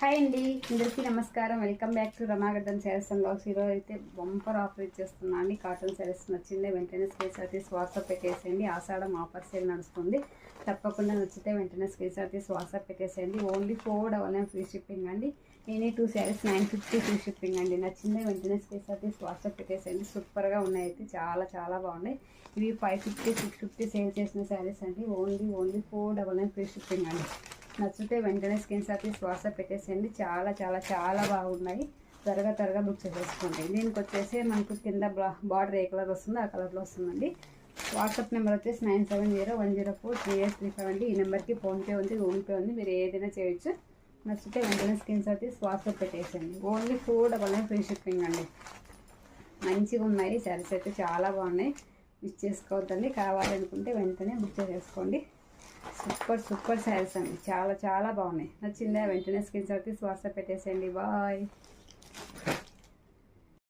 Hi అండి. అందరికీ నమస్కారం. Welcome back to Ramagaddan sarees and blogs. ఈరోజు అయితే బంపర్ ఆఫర్ ఇచ్చేస్తున్నా అండి. కాటన్ శారీస్ నచ్చిందే వెంటనే స్క్రీన్ షాట్ తీసి వాట్సాప్ పెట్టేసేయండి. ఆషాఢం ఆఫర్ సేల్ నడుస్తుంది. తప్పకుండా నచ్చితే వెంటనే స్క్రీన్ షాట్ తీసి వాట్సాప్ పెట్టేసేయండి. Only four double nine free shipping అండి. Any two sarees nine fifty free shipping అండి. నచ్చిందే వెంటనే స్క్రీన్ షాట్ తీసి వాట్సాప్ పెట్టేసేయండి. సూపర్గా ఉన్నాయి అయితే. చాలా చాలా బాగున్నాయి. ఇవి five fifty six fifty sale చేసిన శారీస్ అండి. Only only four double nine free shipping అండి. నచ్చితే వెంటనే స్క్రీన్ షాట్ తీసి వాట్సాప్ పెట్టేసేయండి. చాలా చాలా చాలా బాగున్నాయి. త్వరగా త్వరగా బుక్ చేసేసుకోండి. దీనికి వచ్చేసి మనకు కింద బార్డర్ ఏ కలర్ వస్తుందో ఆ కలర్లో వస్తుందండి. వాట్సాప్ నెంబర్ వచ్చేసి nine seven zero one zero four three eight three five అండి. ఈ నెంబర్కి ఫోన్పే ఉంది గూగుల్ పే ఉంది. మీరు ఏదైనా చేయొచ్చు. నచ్చితే వెంటనే స్క్రీన్ షాట్ తీసి వాట్సాప్ పెట్టేసేయండి. Only four double nine free shipping అండి. మంచిగా ఉన్నాయి. శారీస్ అయితే చాలా బాగున్నాయి. మిస్ చేసుకోవద్దండి. కావాలనుకుంటే వెంటనే బుక్ చేసేసుకోండి. సూపర్ సూపర్ శారీస్ అండి. చాలా చాలా బాగున్నాయి. నచ్చిందా? వెంటనే స్క్రీన్ షాట్ తీసి వాట్సాప్ పెట్టేసేయండి. బాయ్.